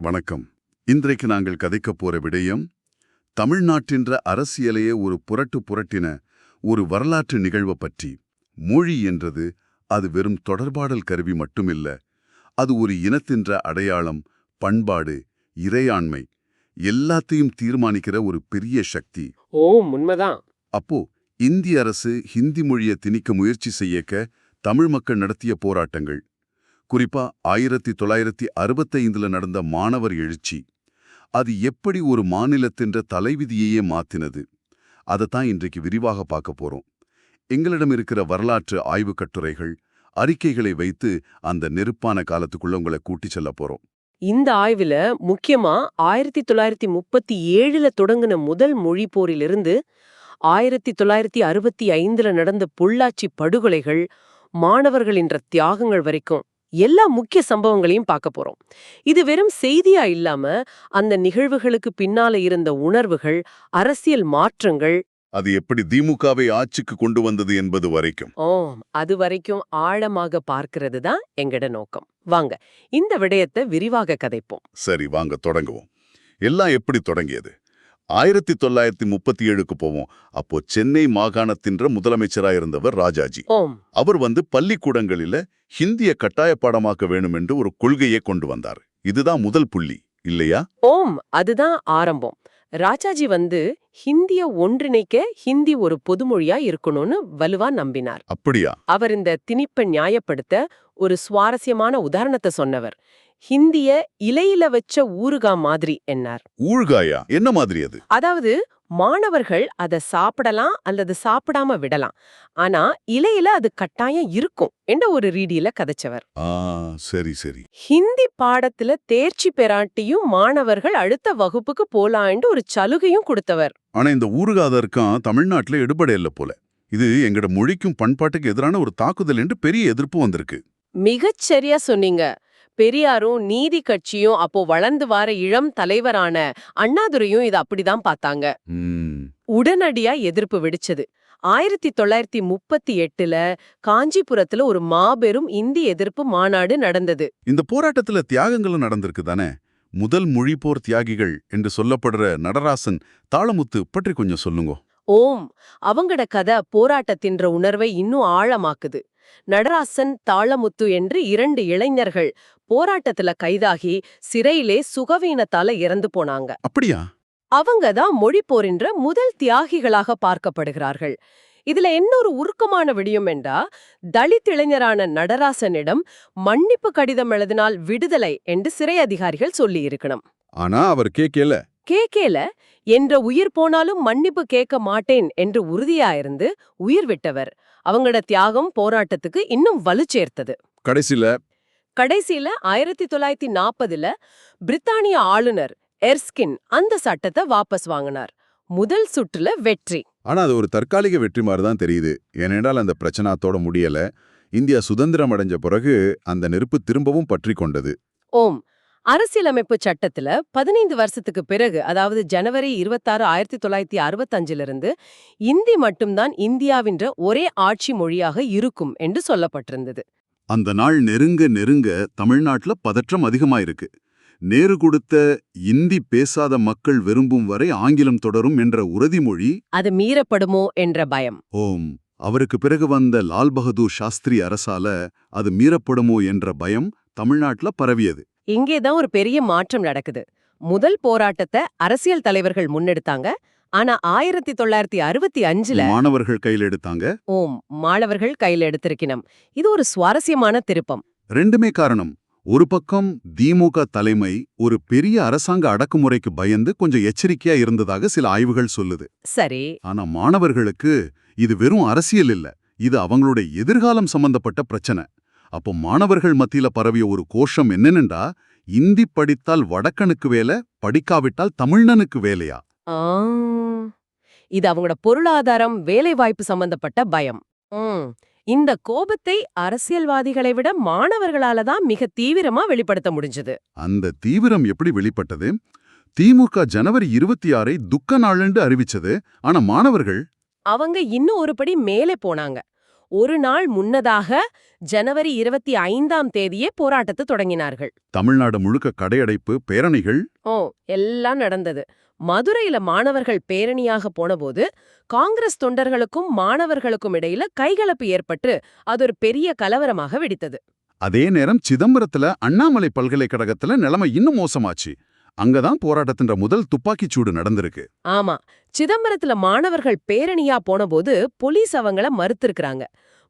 வணக்கம். இன்றைக்கு நாங்கள் கதைக்கப் போற விடயம் தமிழ்நாட்டின்ற அரசியலையே ஒரு புரட்டு புரட்டின ஒரு வரலாற்று நிகழ்வை பற்றி. மொழி என்றது அது வெறும் தொடர்பாடல் கருவி மட்டுமில்ல அது ஒரு இனத்தின்ற அடையாளம் பண்பாடு இறையாண்மை எல்லாத்தையும் தீர்மானிக்கிற ஒரு பெரிய சக்தி. ஓ உண்மைதான். அப்போ இந்திய அரசு ஹிந்தி மொழியை திணிக்க முயற்சி செய்யக்க தமிழ் மக்கள் நடத்திய போராட்டங்கள். குறிப்பா ஆயிரத்தி தொள்ளாயிரத்தி அறுபத்தைந்துல நடந்த மாணவர் எழுச்சி. அது எப்படி ஒரு மாநிலத்தின்ற தலைவிதியையே மாத்தினது? அதைத்தான் இன்றைக்கு விரிவாக பார்க்க போறோம். எங்களிடம் இருக்கிற வரலாற்று ஆய்வுக் கட்டுரைகள் அறிக்கைகளை வைத்து அந்த நெருப்பான காலத்துக்குள்ள உங்களை கூட்டிச் செல்ல போறோம். இந்த ஆய்வுல முக்கியமா ஆயிரத்தி தொள்ளாயிரத்தி முப்பத்தி ஏழுல தொடங்கின முதல் மொழி போரிலிருந்து ஆயிரத்தி தொள்ளாயிரத்தி அறுபத்தி ஐந்துல நடந்த பொள்ளாச்சி படுகொலைகள் மாணவர்களின்ற தியாகங்கள் வரைக்கும். எல்லா முக்கிய சம்பவங்களையும் பார்க்க போறோம். இது வெறும் செய்தியா இல்லாம அந்த நிகழ்வுகளுக்கு பின்னால இருந்த உணர்வுகள் அரசியல் மாற்றங்கள் அது எப்படி திமுகவை ஆட்சிக்கு கொண்டு வந்தது என்பது வரைக்கும். ஓ அது வரைக்கும் ஆழமாக பார்க்கிறது தான் எங்கட நோக்கம். வாங்க இந்த விடயத்தை விரிவாக கதைப்போம். சரி வாங்க தொடங்குவோம். எல்லாம் எப்படி தொடங்கியது? ஆயிரத்தி தொள்ளாயிரத்தி முப்பத்தி ஏழுக்கு போவோம். அப்போ சென்னை மாகாணத்தின்ற முதலமைச்சரா இருந்தவர் ராஜாஜி அவர் வந்து பள்ளிக்கூடங்களில ஹிந்திய கட்டாய பாடமாக்க வேணும் என்று ஒரு கொள்கையை கொண்டு வந்தார். இதுதான் முதல் புள்ளி. இல்லையா? ஓம். அதுதான் ஆரம்பம். ராஜாஜி வந்து ஹிந்திய ஒன்றிணைக்க ஹிந்தி ஒரு பொதுமொழியா இருக்கணும்னு வலுவா நம்பினார். அப்படியா? அவர் இந்த திணிப்பை நியாயப்படுத்த ஒரு சுவாரஸ்யமான உதாரணத்தை சொன்னவர். ஹிந்திய இலையில வச்ச ஊறுகா மாதிரி என்னார். ஊழ்காயா என்ன மாதிரி அது? அதாவது மாணவர்கள் அத சாப்பிடலாம் அல்லது சாப்பிடாம விடலாம். ஆனா இலையில அது கட்டாயம் இருக்கும் என்ற ஒரு ரீதியில கதைச்சவர். சரி சரி. ஹிந்தி பாடத்துல தேர்ச்சி பெறாட்டியும் மாணவர்கள் அடுத்த வகுப்புக்கு போலான்னு ஒரு சலுகையும் கொடுத்தவர். ஆனா இந்த ஊறுகாதற்கும் தமிழ்நாட்டுல எடுபடை இல்ல போல. இது எங்கட மொழிக்கும் பண்பாட்டுக்கு எதிரான ஒரு தாக்குதல் என்று பெரிய எதிர்ப்பு வந்திருக்கு. மிகச் சரியா சொன்னீங்க. பெரியாரும் நீதி கட்சியும் அப்போ வளர்ந்து வார இளம் தலைவரான அண்ணாதுரையும் இத அப்படிதான் பார்த்தாங்க. உடனடியா எதிர்ப்பு வெடிச்சது. ஆயிரத்தி தொள்ளாயிரத்தி முப்பத்தி எட்டுல காஞ்சிபுரத்துல ஒரு மாபெரும் இந்தி எதிர்ப்பு மாநாடு நடந்தது. இந்த போராட்டத்துல தியாகங்களும் நடந்திருக்கு தானே? முதல் மொழிப்போர் தியாகிகள் என்று சொல்லப்படுற நடராசன் தாளமுத்து பற்றி கொஞ்சம் சொல்லுங்க. ஓம் அவங்கட கதை போராட்டத்தின்ற உணர்வை இன்னும் ஆழமாக்குது. நடராசன் தாளமுத்து என்று இரண்டு இளைஞர்கள் போராட்டத்துல கைதாகி சிறையிலே சுகவீனத்தால இறந்து போனாங்க. அப்படியா? அவங்க தான் மொழிப்போரின்ற முதல் தியாகிகளாக பார்க்கப்படுகிறார்கள். இதுல இன்னொரு உருக்கமான விடியும் என்றா தலித் இளைஞரான நடராசனிடம் மன்னிப்பு கடிதம் எழுதினால் விடுதலை என்று சிறை அதிகாரிகள் சொல்லி இருக்கணும் ஆனா அவர் கேட்கல கேக்கேல என்ற உயிர் போனாலும் மன்னிப்பு கேட்க மாட்டேன் என்று உறுதியாயிருந்து உயிர் விட்டவர். அவங்களோட தியாகம் போராட்டத்துக்கு இன்னும் வலு சேர்த்தது கடைசில கடைசியில ஆயிரத்தி தொள்ளாயிரத்தி நாற்பதுல பிரித்தானிய ஆளுநர் எர்ஸ்கின் அந்த சட்டத்தை வாபஸ் வாங்கினார். முதல் சுற்றுல வெற்றி. ஆனா அது ஒரு தற்காலிக வெற்றி மாதிரி தான் தெரியுது. ஏனென்றால் அந்த பிரச்சனை அத்தோட முடியல. இந்தியா சுதந்திரம் அடைஞ்ச பிறகு அந்த நெருப்பு திரும்பவும் பற்றி கொண்டது. ஓம். அரசியலமைப்பு சட்டத்துல பதினைந்து வருஷத்துக்கு பிறகு அதாவது ஜனவரி இருபத்தாறு ஆயிரத்தி தொள்ளாயிரத்தி அறுபத்தஞ்சுல இருந்து இந்தி மட்டும்தான் இந்தியாவின்ற ஒரே ஆட்சி மொழியாக இருக்கும் என்று சொல்லப்பட்டிருந்தது. அந்த நாள் நெருங்க நெருங்க தமிழ்நாட்டுல பதற்றம் அதிகமாயிருக்கு. நேரு கொடுத்த இந்தி பேசாத மக்கள் விரும்பும் வரை ஆங்கிலம் தொடரும் என்ற உறுதிமொழி அது மீறப்படுமோ என்ற பயம். ஓம் அவருக்கு பிறகு வந்த லால் பகதூர் சாஸ்திரி அரசால அது மீறப்படுமோ என்ற பயம் தமிழ்நாட்டுல பரவியது. இங்கேதான் ஒரு பெரிய மாற்றம் நடக்குது. முதல் போராட்டத்தை அரசியல் தலைவர்கள் முன்னெடுத்தாங்க. ஆனா ஆயிரத்தி தொள்ளாயிரத்தி அறுபத்தி அஞ்சுல மாணவர்கள் கையில் எடுத்தாங்க. ஓம் மாணவர்கள் கையில எடுத்திருக்கணும் இது ஒரு சுவாரஸ்யமான திருப்பம். ரெண்டுமே காரணம். ஒரு பக்கம் திமுக தலைமை ஒரு பெரிய அரசாங்க அடக்குமுறைக்கு பயந்து கொஞ்சம் எச்சரிக்கையா இருந்ததாக சில ஆய்வுகள் சொல்லுது. சரி. ஆனா மாணவர்களுக்கு இது வெறும் அரசியல் இல்ல. இது அவங்களுடைய எதிர்காலம் சம்பந்தப்பட்ட பிரச்சனை. அப்போ மாணவர்கள் மத்தியில பரவிய ஒரு கோஷம் என்னென்னண்டா? இந்தி படித்தால் வடக்கனுக்கு வேலை படிக்காவிட்டால் தமிழ்னனுக்கு வேலையா? ஆ, இது அவங்களோட பொருளாதாரம் வேலைவாய்ப்பு சம்பந்தப்பட்ட பயம். இந்த கோபத்தை அரசியல்வாதிகளை விட மாணவர்களால தான் மிக தீவிரமா வெளிப்படுத்த முடிஞ்சது. அந்த தீவிரம் எப்படி வெளிப்பட்டது? திமுக ஜனவரி இருபத்தி ஆறை துக்க நாளென்று அறிவிச்சது. ஆனா மாணவர்கள்? அவங்க இன்னும் ஒரு படி மேலே போனாங்க. ஒரு நாள் முன்னதாக ஜனவரி இருபத்தி ஐந்தாம் தேதியே போராட்டத்தை தொடங்கினார்கள். தமிழ்நாடு முழுக்க கடையடைப்பு பேரணிகள்? ஓ எல்லாம் நடந்தது. மதுரையில மாணவர்கள் பேரணியாக போனபோது காங்கிரஸ் தொண்டர்களுக்கும் மாணவர்களுக்கும் இடையில கைகலப்பு ஏற்பட்டு அது ஒரு பெரிய கலவரமாக வெடித்தது. அதே நேரம் சிதம்பரத்துல அண்ணாமலை பல்கலைக்கழகத்துல நிலைமை இன்னும் மோசமாச்சு. அங்கதான் போராட்டத்தின்ற முதல் துப்பாக்கிச் சூடு நடந்திருக்கு. ஆமா சிதம்பரத்துல மாணவர்கள் பேரணியா போனபோது போலீஸ் அவங்கள மறுத்திருக்கிறாங்க.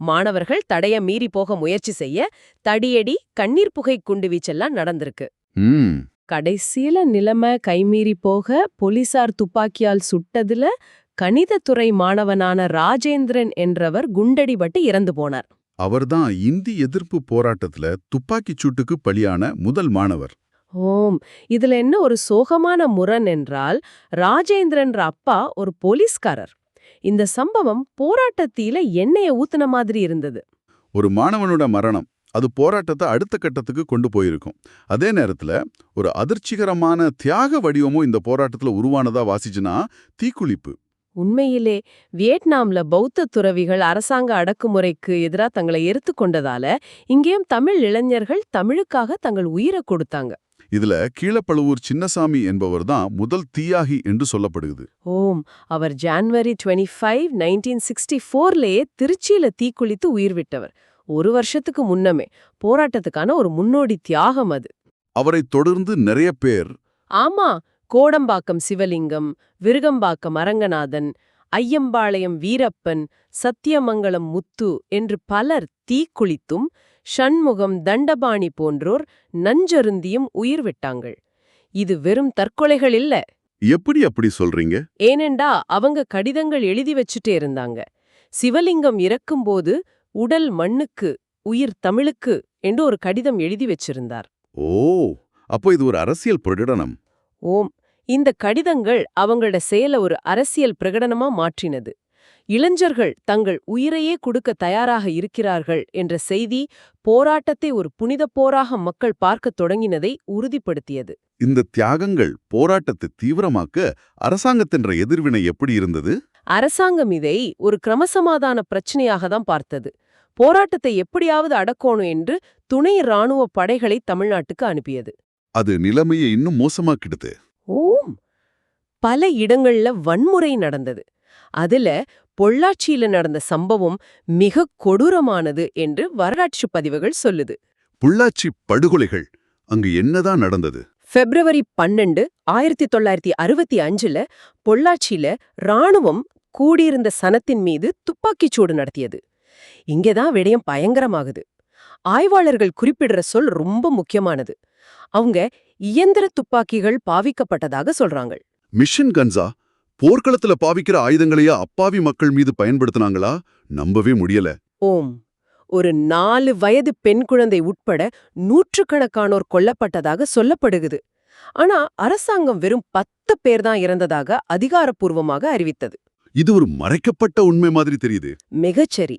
மாணவர்கள் தடைய மீறி போக முயற்சி செய்ய தடியடி கண்ணீர் புகை குண்டு வீச்செல்லாம் நடந்திருக்கு. கடைசியில நிலைமை கைமீறி போக போலீசார் துப்பாக்கியால் சுட்டதுல கணிதத்துறை மாணவனான ராஜேந்திரன் என்றவர் குண்டடிபட்டு இறந்து போனார். அவர்தான் இந்தி எதிர்ப்பு போராட்டத்துல துப்பாக்கிச் சூட்டுக்கு பலியான முதல் மாணவர். ஓம். இதுல என்ன ஒரு சோகமான முரண் என்றால் ராஜேந்திரன்ற அப்பா ஒரு போலீஸ்காரர். இந்த சம்பவம் போராட்டத்தில எண்ணெய ஊத்துன மாதிரி இருந்தது. ஒரு மாணவனோட மரணம். அது போராட்டத்தை அடுத்த கட்டத்துக்கு கொண்டு போயிருக்கும். அதே நேரத்துல ஒரு அதிர்ச்சிகரமான தியாக வடிவமும் இந்த போராட்டத்துல உருவானதா வாசிச்சுனா தீக்குளிப்பு. உண்மையிலே வியட்நாம்ல பௌத்த துறவிகள் அரசாங்க அடக்குமுறைக்கு எதிரா தங்களை எரித்து கொண்டதால இங்கேயும் தமிழ் இளைஞர்கள் தமிழுக்காக தங்கள் உயிரை கொடுத்தாங்க. இதுல கீழப்பழுவூர் சின்னசாமி என்பவர் தான் முதல் தீயாகி என்று சொல்லப்படுகிறது. ஓம் அவர் January twenty five nineteen sixty ஃபோர்லேயே திருச்சியில தீக்குளித்து உயிர் விட்டவர். ஒரு வருஷத்துக்கு முன்னமே. போராட்டத்துக்கான ஒரு முன்னோடி தியாகம் அது. அவரைத் தொடர்ந்து நிறைய பேர். ஆமா கோடம்பாக்கம் சிவலிங்கம் விருகம்பாக்கம் அரங்கநாதன் ஐயம்பாளையம் வீரப்பன் சத்தியமங்கலம் முத்து என்று பலர் தீக்குளித்தும் ஷண்முகம் தண்டபாணி போன்றோர் நஞ்சருந்தியும் உயிர் விட்டாங்கள். இது வெறும் தற்கொலைகள் இல்ல. எப்படி அப்படி சொல்றீங்க? ஏனெண்டா அவங்க கடிதங்கள் எழுதி வச்சுட்டே இருந்தாங்க. சிவலிங்கம் இறக்கும்போது உடல் மண்ணுக்கு உயிர் தமிழுக்கு என்று ஒரு கடிதம் எழுதி வச்சிருந்தார். ஓ அப்போ இது ஒரு அரசியல் பிரகடனம். ஓம் இந்த கடிதங்கள் அவங்களோட செயல ஒரு அரசியல் பிரகடனமா மாற்றினது. இளைஞர்கள் தங்கள் உயிரையே கொடுக்க தயாராக இருக்கிறார்கள் என்ற செய்தி போராட்டத்தை ஒரு புனித போராக மக்கள் பார்க்கத் தொடங்கினதை உறுதிப்படுத்தியது. இந்த தியாகங்கள் போராட்டத்தை தீவிரமாக்க அரசாங்கத்தின்ற எதிர்வினை எப்படி இருந்தது? அரசாங்கம் இதை ஒரு கிரமசமாதான பிரச்சனையாக தான் பார்த்தது. போராட்டத்தை எப்படியாவது அடக்கணும் என்று துணை ராணுவ படைகளை தமிழ்நாட்டுக்கு அனுப்பியது. அது நிலைமையை இன்னும் மோசமாக்கிடுது. ஓம்! பல இடங்கள்ல வன்முறை நடந்தது. அதுல பொள்ளாச்சியில நடந்த சம்பவம் மிக கொடூரமானது என்று வரலாற்று பதிவுகள் சொல்லுது. புள்ளாச்சி படுகொலைகள் அங்கு என்னதான் நடந்தது? பிப்ரவரி பன்னெண்டு ஆயிரத்தி தொள்ளாயிரத்தி அறுபத்தி அஞ்சுல பொள்ளாச்சியில ராணுவம் கூடியிருந்த சனத்தின் மீது துப்பாக்கிச் சூடு நடத்தியது இங்கேதான் விடயம் பயங்கரமாகுது. ஆய்வாளர்கள் குறிப்பிடுற சொல் ரொம்ப முக்கியமானது. அவங்க இயந்திர துப்பாக்கிகள் பாவிக்கப்பட்டதாக சொல்றாங்க. மிஷன் கன்ஸா போர்க்களத்துல பாவிக்கிற ஆயுதங்களையே அப்பாவி மக்கள் மீது பயன்படுத்தினாங்களா? நம்பவே முடியல. ஓம். ஒரு நாலு வயது பெண் குழந்தை உட்பட நூற்றுக்கணக்கானோர் கொல்லப்பட்டதாக சொல்லப்படுகுது ஆனா அரசாங்கம் வெறும் பத்து பேர் தான் இறந்ததாக அதிகாரப்பூர்வமாக அறிவித்தது. இது ஒரு மறைக்கப்பட்ட உண்மை மாதிரி தெரியுது. மிகச்சரி.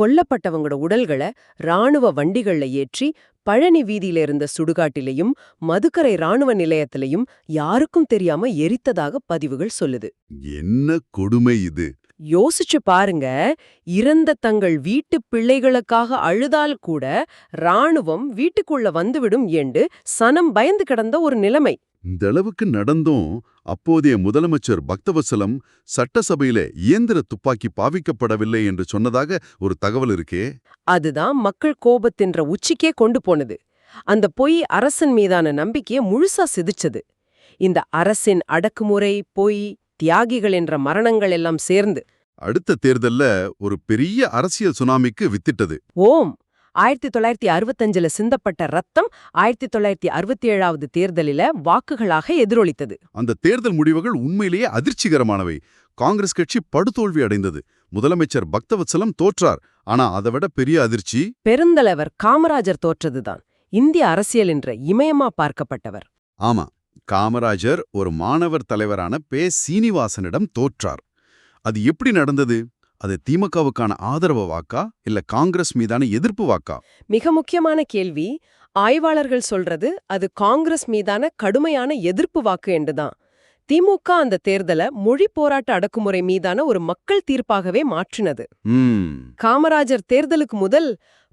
கொல்லப்பட்டவங்களோட உடல்களை ராணுவ வண்டிகள்ல ஏற்றி பழனி வீதியில இருந்த சுடுகாட்டிலையும் மதுக்கரை ராணுவ நிலையத்திலையும் யாருக்கும் தெரியாம எரித்ததாக பதிவுகள் சொல்லுது. என்ன கொடுமை இது? யோசிச்சு பாருங்க இறந்த தங்கள் வீட்டு பிள்ளைகளுக்காக அழுதால் கூட ராணுவம் வீட்டுக்குள்ள வந்துவிடும் என்று சனம் பயந்து கிடந்த ஒரு நிலைமை. இந்த அளவுக்கு நடந்தும் அப்போதைய முதலமைச்சர் பக்தவசலம் சட்டசபையில இயந்திர துப்பாக்கி பாவிக்கப்படவில்லை என்று சொன்னதாக ஒரு தகவல் இருக்கே. அதுதான் மக்கள் கோபத்தின்ற உச்சிக்கே கொண்டு போனது. அந்த பொய் அரசன் மீதான நம்பிக்கையை முழுசா சிதிச்சது. இந்த அரசின் அடக்குமுறை பொய் தியாகிகள் என்ற மரணங்கள் எல்லாம் சேர்ந்து அடுத்த தேர்தல்ல ஒரு பெரிய அரசியல் சுனாமிக்கு வித்திட்டது. ஓம்! ஆயிரத்தி தொள்ளாயிரத்தி அறுபத்தஞ்சுல சிந்தப்பட்ட ரத்தம் ஆயிரத்தி தொள்ளாயிரத்தி அறுபத்தி ஏழாவது தேர்தலில வாக்குகளாக எதிரொலித்தது. அந்த தேர்தல் முடிவுகள் உண்மையிலேயே அதிர்ச்சிகரமானவை. காங்கிரஸ் கட்சி படுதோல்வி அடைந்தது. முதலமைச்சர் பக்தவத்சலம் தோற்றார். ஆனா அதை விட பெரிய அதிர்ச்சி? பெருந்தலைவர் காமராஜர் தோற்றதுதான். இந்திய அரசியல் என்ற இமயமா பார்க்கப்பட்டவர். ஆமா காமராஜர் ஒரு மாணவர் தலைவரான பே சீனிவாசனிடம் தோற்றார். அது எப்படி நடந்தது? அது திமுகவுக்கான ஆதரவு வாக்கா? இல்ல காங்கிரஸ் மீதான எதிர்ப்பு வாக்கா? மிக முக்கியமான கேள்வி. ஆய்வாளர்கள் சொல்றது அது காங்கிரஸ் மீதான கடுமையான எதிர்ப்பு வாக்கு என்றுதான். திமுக அந்த தேர்தலை மொழி போராட்ட அடக்குமுறை மீதான ஒரு மக்கள் தீர்ப்பாகவே மாற்றினது. காமராஜர் தேர்தலுக்கு முதல்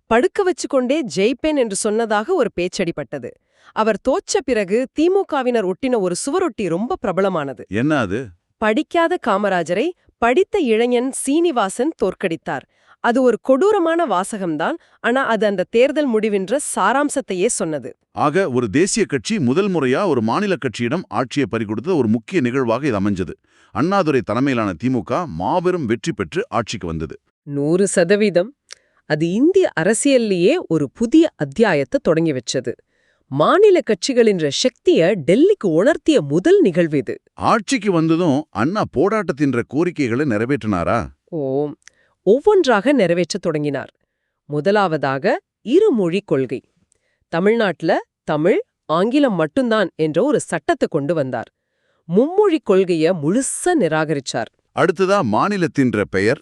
படுக்க வச்சுக்கொண்டே ஜெயிப்பேன் என்று சொன்னதாக ஒரு பேச்சடிப்பட்டது அவர் தோற்ற பிறகு திமுகவினர் ஒட்டின ஒரு சுவரொட்டி ரொம்ப பிரபலமானது. என்ன அது? படிக்காத காமராஜரை படித்த இளைஞன் சீனிவாசன் தோற்கடித்தார். அது ஒரு கொடூரமான வாசகம்தான். ஆனா அது அந்த தேர்தல் முடிவின்ற சாராம்சத்தையே சொன்னது. ஆக ஒரு தேசிய கட்சி முதல் முறையா ஒரு மாநில கட்சியிடம் ஆட்சியை பறிகொடுத்த ஒரு முக்கிய நிகழ்வாக இது அமைஞ்சது. அண்ணாதுரை தலைமையிலான திமுக மாபெரும் வெற்றி பெற்று ஆட்சிக்கு வந்தது. நூறு சதவீதம். அது இந்திய அரசியல்லையே ஒரு புதிய அத்தியாயத்தை தொடங்கி வச்சது. மாநில கட்சிகளின்ற சக்திய டெல்லிக்கு உணர்த்திய முதல் நிகழ்வு இது. ஆட்சிக்கு வந்ததும் அண்ணா போராட்டத்தின்ற கோரிக்கைகளை நிறைவேற்றினாரா? ஓம் ஒவ்வொன்றாக நிறைவேற்றத் தொடங்கினார். முதலாவதாக இருமொழி கொள்கை. தமிழ்நாட்டுல தமிழ் ஆங்கிலம் மட்டும்தான் என்ற ஒரு சட்டத்தை கொண்டு வந்தார். மும்மொழி கொள்கைய முழுசா நிராகரிச்சார். அடுத்ததா மாநிலத்தின்ற பெயர்?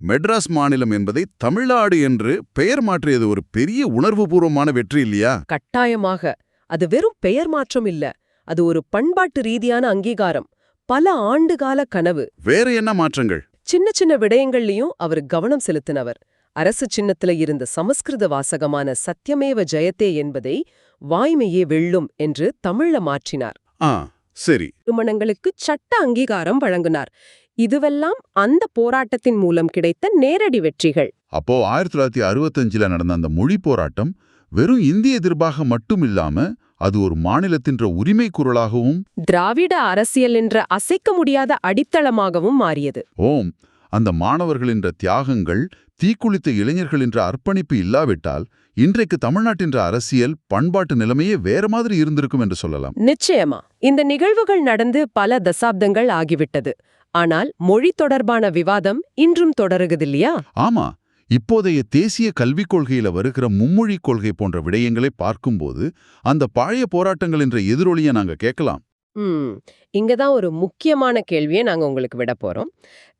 மெட்ராஸ் மாநிலம் என்பதை தமிழ்நாடு என்று பெயர் மாற்றியது ஒரு பெரிய உணர்வுபூர்வமான வெற்றி இல்லையா? கட்டாயமாக. அது வெறும் பெயர் மாற்றம் இல்ல. அது ஒரு பண்பாட்டு ரீதியான அங்கீகாரம். பல ஆண்டுகால கனவு. வேற என்ன மாற்றங்கள்? சின்ன சின்ன விடயங்கள்லயும் அவர் கவனம் செலுத்தினவர். அரசு சின்னத்துல இருந்த சமஸ்கிருத வாசகமான சத்யமேவ ஜெயத்தே என்பதை வாய்மையே வெல்லும் என்று தமிழ்ல மாற்றினார். ஆ. சரி. திருமணங்களுக்கு சட்ட அங்கீகாரம் வழங்கினார். இதுவெல்லாம் அந்த போராட்டத்தின் மூலம் கிடைத்த நேரடி வெற்றிகள். அப்போ ஆயிரத்தி தொள்ளாயிரத்தி அறுபத்தஞ்சில் நடந்த அந்த மொழி போராட்டம் வெறும் இந்திய எதிர்ப்பாக மட்டும் இல்லாம அது ஒரு மாநிலத்தின்ற உரிமை குரலாகவும் திராவிட அரசியல் என்ற அசைக்க முடியாத அடித்தளமாகவும் மாறியது. ஓம். அந்த மாணவர்களின்ற தியாகங்கள் தீக்குளித்த இளைஞர்களின்ற அர்ப்பணிப்பு இல்லாவிட்டால் இன்றைக்கு தமிழ்நாட்டின்ற அரசியல் பண்பாட்டு நிலைமையே வேற மாதிரி இருந்திருக்கும் என்று சொல்லலாம். நிச்சயமா. இந்த நிகழ்வுகள் நடந்து பல தசாப்தங்கள் ஆகிவிட்டது. ஆனால் மொழி தொடர்பான விவாதம் இன்றும் தொடருகுதில்லையா ஆமா. இப்போதைய தேசிய கல்விக் கொள்கையில வருகிற மும்மொழி கொள்கை போன்ற விடயங்களை பார்க்கும்போது அந்த பழைய போராட்டங்கள் என்ற எதிரொலியை நாங்க கேட்கலாம். ம். இங்கதான் ஒரு முக்கியமான கேள்வியை நாங்க உங்களுக்கு விட போறோம்.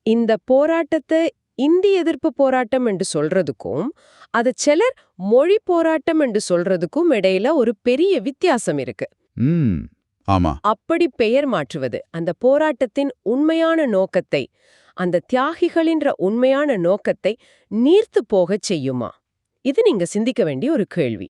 இந்த போராட்டத்தை இந்தி எதிர்ப்பு போராட்டம் என்று சொல்றதுக்கும் அத சிலர் மொழி போராட்டம் என்று சொல்றதுக்கும் இடையில ஒரு பெரிய வித்தியாசம் இருக்கு. ஆமா. அப்படி பெயர் மாற்றுவது அந்த போராட்டத்தின் உண்மையான நோக்கத்தை அந்த தியாகிகளின்ற உண்மையான நோக்கத்தை நீர்த்து போகச் செய்யுமா? இது நீங்க சிந்திக்க வேண்டிய ஒரு கேள்வி.